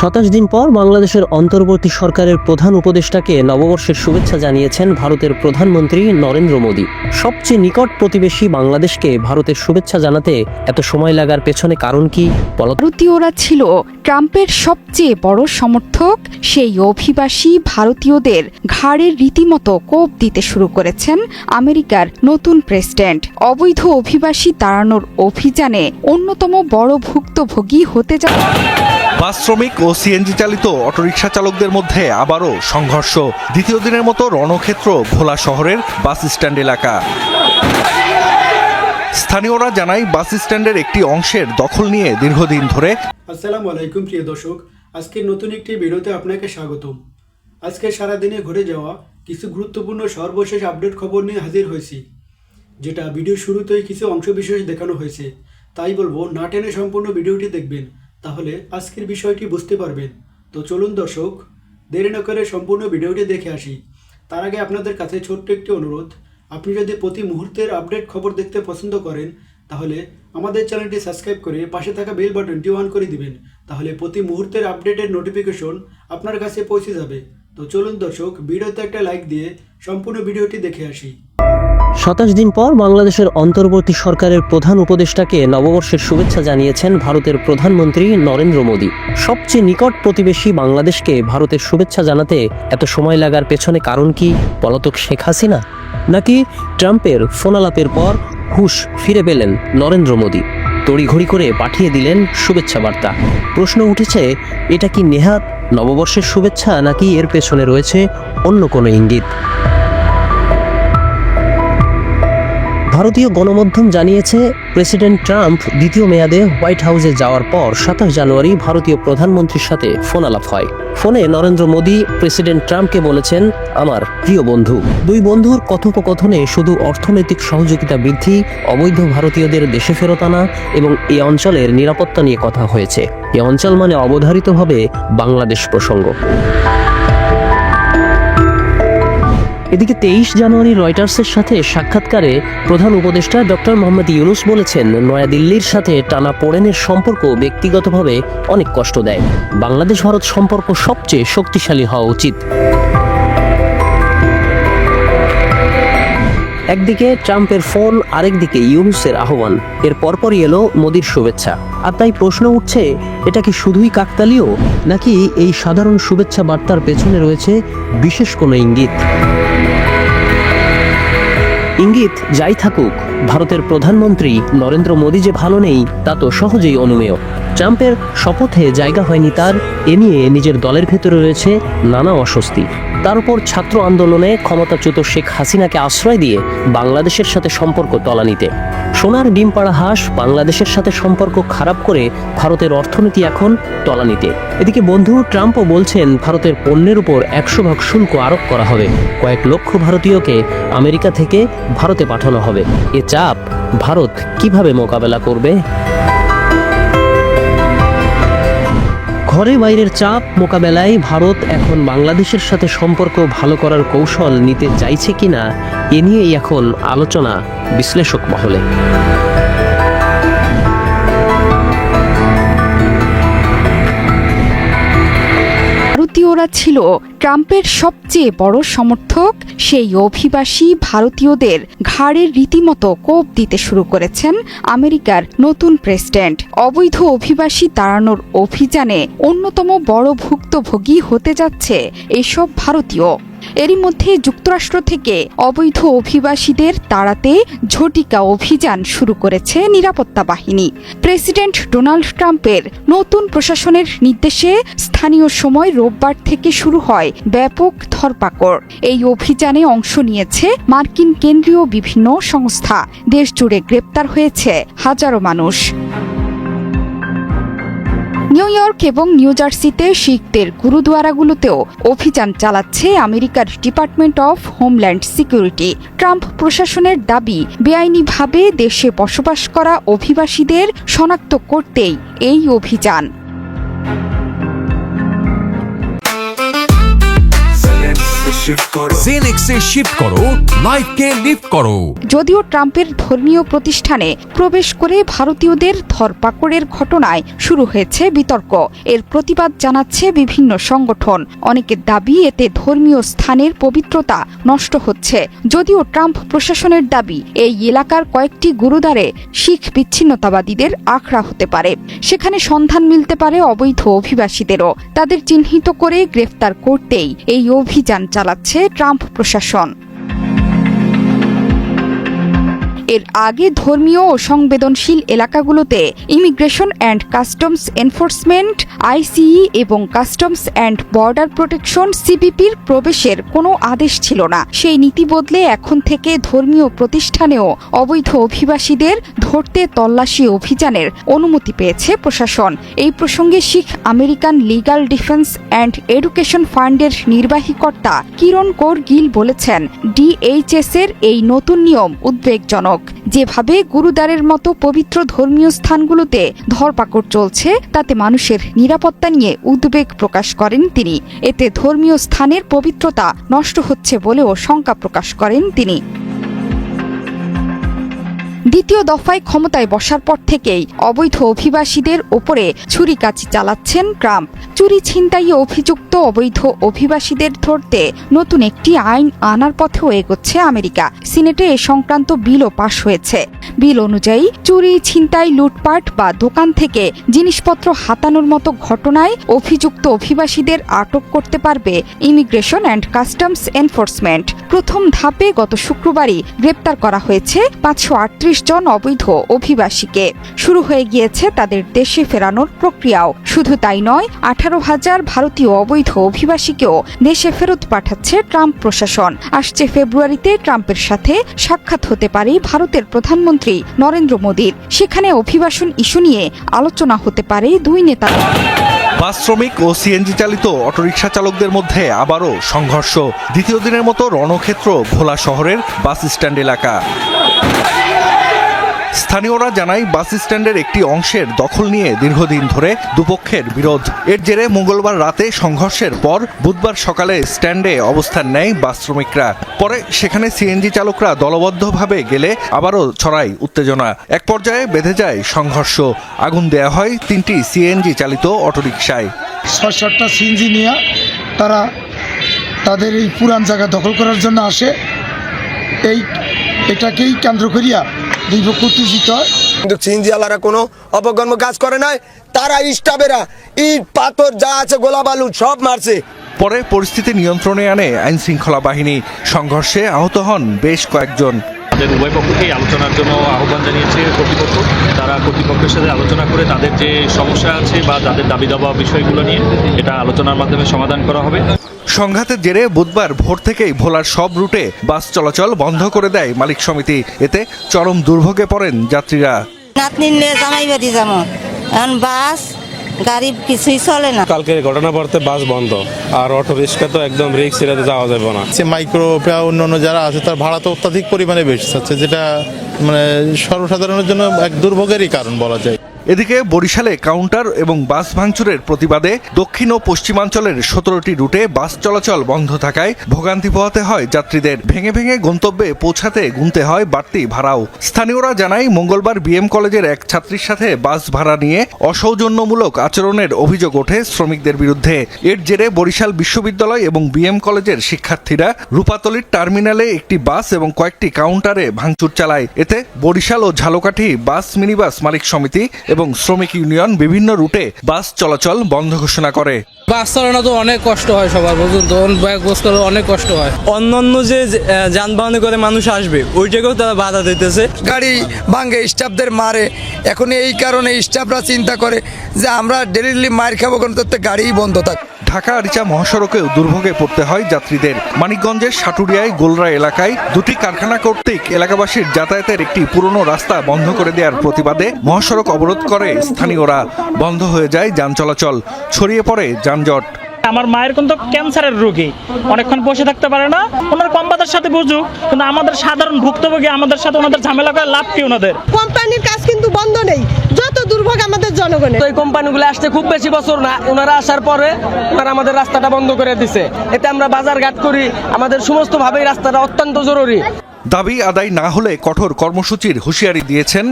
সাতাশ দিন পর বাংলাদেশের অন্তর্বর্তী সরকারের প্রধান উপদেষ্টাকে নববর্ষের শুভেচ্ছা জানিয়েছেন ভারতের প্রধানমন্ত্রী নরেন্দ্র মোদী। সবচেয়ে নিকট প্রতিবেশী বাংলাদেশকে ভারতের শুভেচ্ছা জানাতে এত সময় লাগার পেছনে কারণ কি ভারতীয়রা ছিল ট্রাম্পের সবচেয়ে বড় সমর্থক, সেই অভিবাসী ভারতীয়দের ঘাড়ের রীতিমতো কোপ দিতে শুরু করেছেন আমেরিকার নতুন প্রেসিডেন্ট। অবৈধ অভিবাসী তাড়ানোর অভিযানে অন্যতম বড় ভুক্তভোগী হতে যা বাস শ্রমিক ও সিএনজি চালিত অটোরিকশা চালকদের মধ্যে আবারও সংঘর্ষ। দ্বিতীয় দিনের মতো রণক্ষেত্র ভোলা শহরের বাস স্ট্যান্ড এলাকা। স্থানীয়রা জানায়, বাস স্ট্যান্ডের একটি অংশের দখল নিয়ে দীর্ঘদিন ধরে আসসালামু আলাইকুম, প্রিয় দর্শক। আজকের নতুন একটি ভিডিওতে আপনাকে স্বাগতম। আজকে সারাদিনে ঘটে যাওয়া কিছু গুরুত্বপূর্ণ সর্বশেষ আপডেট খবর নিয়ে হাজির হয়েছি, যেটা ভিডিও শুরুতেই কিছু অংশ বিশেষ দেখানো হয়েছে। তাই বলব, না টেনে সম্পূর্ণ ভিডিওটি দেখবেন। তাহলে আজকের বিষয়টি বুঝতে পারবেন। তো চলুন দর্শক, দেরি না করে সম্পূর্ণ ভিডিওটি দেখে আসি। তার আগে আপনাদের কাছে ছোট্ট একটি অনুরোধ। আপনি যদি প্রতি মুহূর্তের আপডেট খবর দেখতে পছন্দ করেন, তাহলে আমাদের চ্যানেলটি সাবস্ক্রাইব করে পাশে থাকা বেল বাটনটি অন করে দিবেন। তাহলে প্রতি মুহূর্তের আপডেটের নোটিফিকেশন আপনার কাছে পৌঁছে যাবে। তো চলুন দর্শক, ভিডিওতে একটা লাইক দিয়ে সম্পূর্ণ ভিডিওটি দেখে আসি। সাতাশ দিন পর বাংলাদেশের অন্তর্বর্তী সরকারের প্রধান উপদেষ্টাকে নববর্ষের শুভেচ্ছা জানিয়েছেন ভারতের প্রধানমন্ত্রী নরেন্দ্র মোদী। সবচেয়ে নিকট প্রতিবেশী বাংলাদেশকে ভারতের শুভেচ্ছা জানাতে এত সময় লাগার পেছনে কারণ কি পলাতক শেখ হাসিনা? নাকি ট্রাম্পের ফোনালাপের পর হুশ ফিরে পেলেন নরেন্দ্র মোদী? তড়িঘড়ি করে পাঠিয়ে দিলেন শুভেচ্ছা বার্তা। প্রশ্ন উঠেছে, এটা কি নেহাত নববর্ষের শুভেচ্ছা নাকি এর পেছনে রয়েছে অন্য কোনো ইঙ্গিত? ভারতীয় গণমাধ্যম জানিয়েছে, প্রেসিডেন্ট ট্রাম্প দ্বিতীয় মেয়াদে হোয়াইট হাউসে যাওয়ার পর সাতাশ জানুয়ারি ভারতীয় প্রধানমন্ত্রীর সাথে ফোন আলাপ হয়। ফোনে নরেন্দ্র মোদী, প্রেসিডেন্ট ট্রাম্পকে বলেছেন, আমার প্রিয় বন্ধু। দুই বন্ধুর কথোপকথনে শুধু অর্থনৈতিক সহযোগিতা বৃদ্ধি, অবৈধ ভারতীয়দের দেশে ফেরত আনা এবং এই অঞ্চলের নিরাপত্তা নিয়ে কথা হয়েছে। এই অঞ্চল মানে অবধারিতভাবে বাংলাদেশ প্রসঙ্গ। এদিকে তেইশ জানুয়ারি রয়টার্সের সাথে সাক্ষাৎকারে প্রধান উপদেষ্টা ডক্টর মোহাম্মদ ইউনুস বলেছেন, নয়াদিল্লির সাথে টানা পোড়েনের সম্পর্ক ব্যক্তিগতভাবে অনেক কষ্ট দেয়। বাংলাদেশ ভারত সম্পর্ক সবচেয়ে শক্তিশালী হওয়া উচিত। একদিকে ট্রাম্পের ফোন, আরেকদিকে ইউনুসের আহ্বান। এর পরপরই এলো মোদির শুভেচ্ছা। আর তাই প্রশ্ন উঠছে, এটা কি শুধুই কাকতালীয়, নাকি এই সাধারণ শুভেচ্ছা বার্তার পেছনে রয়েছে বিশেষ কোনো ইঙ্গিত? ইঙ্গিত, যাই থাকুক, ভারতের প্রধানমন্ত্রী নরেন্দ্র মোদী যে ভালো নেই, তা তো সহজেই অনুমেয়। ট্রাম্পের শপথে জায়গা হয়নি তার, এ নিয়ে নিজের দলের ভেতরে রয়েছে নানা অস্বস্তি। তার উপর ছাত্র আন্দোলনে ক্ষমতাচ্যুত শেখ হাসিনাকে আশ্রয় দিয়ে বাংলাদেশের সাথে সম্পর্ক তলানিতে। সোনার ডিম পাড়া হাঁস বাংলাদেশের সাথে সম্পর্ক খারাপ করে ভারতের অর্থনীতি এখন তলানিতে। এদিকে বন্ধু ট্রাম্পও বলছেন, ভারতের পণ্যের উপর একশো ভাগ শুল্ক আরোপ করা হবে। কয়েক লক্ষ ভারতীয়কে আমেরিকা থেকে ভারতে পাঠানো হবে। এ চাপ ভারত কীভাবে মোকাবেলা করবে? ঘরে বাইরের চাপ, মোকাবেলায় ভারত এখন বাংলাদেশের সাথে সম্পর্ক ভালো করার কৌশল নিতে চাইছে কিনা, এ নিয়েই এখন আলোচনা বিশ্লেষক মহলে। ভারতীয়রা ছিল ট্রাম্পের সবচেয়ে বড় সমর্থক। সেই অভিবাসী ভারতীয়দের ঘাড়ের রীতিমতো কোপ দিতে শুরু করেছেন আমেরিকার নতুন প্রেসিডেন্ট। অবৈধ অভিবাসী তাড়ানোর অভিযানে অন্যতম বড় ভুক্তভোগী হতে যাচ্ছে এসব ভারতীয়। এরই মধ্যে যুক্তরাষ্ট্র থেকে অবৈধ অভিবাসীদের তাড়াতে ঝটিকা অভিযান শুরু করেছে নিরাপত্তা বাহিনী। প্রেসিডেন্ট ডোনাল্ড ট্রাম্পের নতুন প্রশাসনের নির্দেশে স্থানীয় সময় রোববার থেকে শুরু হয় ব্যাপক ধরপাকড়। এই অভিযানে অংশ নিয়েছে মার্কিন কেন্দ্রীয় বিভিন্ন সংস্থা। দেশজুড়ে গ্রেপ্তার হয়েছে হাজারো মানুষ। নিউ ইয়র্ক এবং নিউ জার্সিতে শিখদের গুরুদুয়ারাগুলোতেও অভিযান চালাচ্ছে আমেরিকার Department of Homeland Security. Trump প্রশাসনের দাবি, বেআইনিভাবে দেশে বসবাস করা অভিবাসীদের শনাক্ত করতেই এই অভিযান। জেনেক্সে শিফট করো লাইফকে লিফট করো। যদিও ট্রাম্পের ধর্মীয় প্রতিষ্ঠানে প্রবেশ করে ভারতীয়দের ধরপাকড়ের ঘটনায় শুরু হয়েছে বিতর্ক। এর প্রতিবাদ জানাচ্ছে বিভিন্ন সংগঠন। অনেকের দাবি এতে ধর্মীয় স্থানের পবিত্রতা নষ্ট হচ্ছে। যদিও ট্রাম্প প্রশাসনের দাবি এই এলাকার কয়েকটি গুরুদ্বারে শিখ বিচ্ছিন্নতাবাদীদের আখড়া হতে পারে। সেখানে সন্ধান মিলতে পারে অবৈধ অভিবাসীদেরও। তাদের চিহ্নিত করে গ্রেফতার করতেই এই অভিযান চালাচ্ছে। ট্রাম্প প্রশাসন। এর আগে ধর্মীয় ও সংবেদনশীল এলাকাগুলোতে Immigration and Customs Enforcement ICE এবং কাস্টমস অ্যান্ড বর্ডার প্রোটেকশন সিবিপির প্রবেশের কোনো আদেশ ছিল না। সেই নীতি বদলে এখন থেকে ধর্মীয় প্রতিষ্ঠানেও অবৈধ অভিবাসীদের ধরতে তল্লাশি অভিযানের অনুমতি পেয়েছে প্রশাসন। এই প্রসঙ্গে Sikh American Legal Defense and Education ফান্ডের নির্বাহী কর্তা কিরণ কৌর গিল বলেছেন ডিএইচএস এর এই নতুন নিয়ম উদ্বেগজনক। যেভাবে গুরুদ্বারের মতো পবিত্র ধর্মীয় স্থানগুলোতে ধরপাকড় চলছে, তাতে মানুষের নিরাপত্তা নিয়ে উদ্বেগ প্রকাশ করেন তিনি। এতে ধর্মীয় স্থানের পবিত্রতা নষ্ট হচ্ছে বলেও শঙ্কা প্রকাশ করেন তিনি। দ্বিতীয় দফায় ক্ষমতায় বসার পর থেকেই অবৈধ অভিবাসীদের ওপরে ছুরিকাচি চালাচ্ছেন ট্রাম্প। চুরি ছিনতাইয়ে অভিযুক্ত অবৈধ অভিবাসীদের ধরতে নতুন একটি আইন আনার পথেও এগোচ্ছে আমেরিকা। সিনেটে এ সংক্রান্ত বিলও পাশ হয়েছে। বিল অনুযায়ী চুরি, ছিনতাই, লুটপাট বা দোকান থেকে জিনিসপত্র হাতানোর মতো ঘটনায় অভিযুক্ত অভিবাসীদের আটক করতে পারবে ইমিগ্রেশন অ্যান্ড কাস্টমস এনফোর্সমেন্ট প্রথম ধাপে গত শুক্রবারই গ্রেপ্তার করা হয়েছে পাঁচশো আটত্রিশ জন অবৈধ অভিবাসীকে। শুরু হয়ে গিয়েছে তাদের দেশে ফেরানোর প্রক্রিয়াও। শুধু তাই নয়, আঠারো হাজার ভারতীয় অবৈধ অভিবাসীকেও দেশে ফেরত পাঠাচ্ছে ট্রাম্প প্রশাসন। আসছে ফেব্রুয়ারিতে ট্রাম্পের সাথে সাক্ষাৎ হতে পারে ভারতের প্রধানমন্ত্রী নরেন্দ্র মোদীর। সেখানে অভিবাসন ইস্যু নিয়ে আলোচনা হতে পারে দুই নেতার বাস শ্রমিক ও সিএনজি চালিত অটোরিকশা চালকদের মধ্যে আবারও সংঘর্ষ। দ্বিতীয় দিনের মতো রণক্ষেত্র ভোলা শহরের বাস স্ট্যান্ড এলাকা। স্থানীয়রা জানায়, বাস স্ট্যান্ডের একটি অংশের দখল নিয়ে দীর্ঘদিন ধরে দুপক্ষের বিরোধ। এর জেরে মঙ্গলবার রাতে সংঘর্ষের পর বুধবার সকালে স্ট্যান্ডে অবস্থান নেয় বাস শ্রমিকরা। পরে সেখানে সিএনজি চালকরা দলবদ্ধভাবে গেলে আবারও ছড়ায় উত্তেজনা। এক পর্যায়ে বেঁধে যায় সংঘর্ষ। আগুন দেয়া হয় তিনটি সিএনজি চালিত অটোরিকশায়। ছয় সাতটা সিএনজি নিয়ে তারা তাদের এই পুরান জায়গা দখল করার জন্য আসে। এই, এটাকেই কেন্দ্র করিয়া দুই পক্ষ হয় কিন্তু সিএনজি কোনো অপকর্ম কাজ করে নাই তারা স্টাফেরা ইট পাথর যা আছে গোলা বালু সব মারছে। পরে পরিস্থিতি নিয়ন্ত্রণে আনে আইন শৃঙ্খলা বাহিনী। সংঘর্ষে আহত হন বেশ কয়েকজন। তাদের উভয় পক্ষকেই আলোচনার জন্য আহ্বান জানিয়েছে কর্তৃপক্ষ। তারা কর্তৃপক্ষের সাথে আলোচনা করে তাদের যে সমস্যা আছে বা তাদের দাবি দাবা বিষয়গুলো নিয়ে এটা আলোচনার মাধ্যমে সমাধান করা হবে। সংঘাতের জেরে বুধবার ভোর থেকেই ভোলার সব রুটে বাস চলাচল বন্ধ করে দেয় মালিক সমিতি। এতে চরম দুর্ভোগে পড়েন যাত্রীরা। নাতনি নিয়ে জামাই বাড়ি যাব। এখন বাস গাড়ি কিছুই চলে না। কালকে ঘটনা পড়তে বাস বন্ধ। আর অটো রিক্সা তো একদম রিক্স এটাতে যাওয়া যাবে না। সে মাইক্রো বা অন্যান্য যারা আছে তার ভাড়া তো অত্যাধিক পরিমাণে বেশি যাচ্ছে যেটা মানে সর্বসাধারণের জন্য এক দুর্ভোগেরই কারণ বলা যায়। এদিকে বরিশালে কাউন্টার এবং বাস ভাঙচুরের প্রতিবাদে দক্ষিণ ও পশ্চিমাঞ্চলের সতেরোটি রুটে বাস চলাচল বন্ধ থাকায় ভোগান্তি পোহাতে হয় যাত্রীদের। ভেঙে ভেঙে গন্তব্যে পৌঁছাতে গুনতে হয় বাড়তি ভাড়াও। স্থানীয়রা জানায়, মঙ্গলবার বিএম কলেজের এক ছাত্রীর সাথে বাস ভাড়া নিয়ে অসৌজন্যমূলক আচরণের অভিযোগ ওঠে শ্রমিকদের বিরুদ্ধে। এর জেরে বরিশাল বিশ্ববিদ্যালয় এবং বিএম কলেজের শিক্ষার্থীরা রূপাতলির টার্মিনালে একটি বাস এবং কয়েকটি কাউন্টারে ভাঙচুর চালায়। এতে বরিশাল ও ঝালকাঠি বাস মিনিবাস মালিক সমিতি এবং শ্রমিক ইউনিয়ন বিভিন্ন রুটে বাস চলাচল বন্ধ ঘোষণা করে। বাস চালানো তো অনেক কষ্ট হয় সবার বুঝুন তো বাস বস অনেক কষ্ট হয়। অন্যান্য অন্য যে যানবাহনে করে মানুষ আসবে ওইটাকেও জায়গাও তারা বাধা দিতেছে। গাড়ি ভাঙে স্টাফদের মারে। এখন এই কারণে স্টাফরা চিন্তা করে যে আমরা ডেলিভারি মার খাব কোনো তো গাড়িই বন্ধ থাক ঢাকা আরিচা মহাসড়কেও দুর্ভোগে পড়তে হয় যাত্রীদের। মানিকগঞ্জের সাটুরিয়ায় গোলরা এলাকায় দুটি কারখানা কর্তৃক এলাকাবাসীর যাতায়াতের একটি পুরনো রাস্তা বন্ধ করে দেওয়ার প্রতিবাদে মহাসড়ক অবরোধ করে স্থানীয়রা। বন্ধ হয়ে যায় যান চলাচল ছড়িয়ে পড়ে যানজট। আমার মায়ের কিন্তু ক্যান্সারের রোগী। অনেকক্ষণ বসে থাকতে পারে না। ওনার কোম্পানির সাথে বুঝুক কিন্তু আমাদের সাধারণ ভুক্তভোগী আমাদের সাথে ওনাদের ঝামেলা করে লাভ কি ওনাদের? কোম্পানির কাজ কিন্তু বন্ধ নেই। দুর্ভোগ আমাদের জনগণের। এই কোম্পানিগুলো আসতে খুব বেশি বছর না ওনারা আসার পরে ওনারা আমাদের রাস্তাটা বন্ধ করে দিছে। এতে আমরা বাজার ঘাট করি আমাদের সমস্ত ভাবেই রাস্তাটা অত্যন্ত জরুরি। দাবি আদায় না হলে কঠোর কর্মসূচির হুঁশিয়ারি দিয়েছেন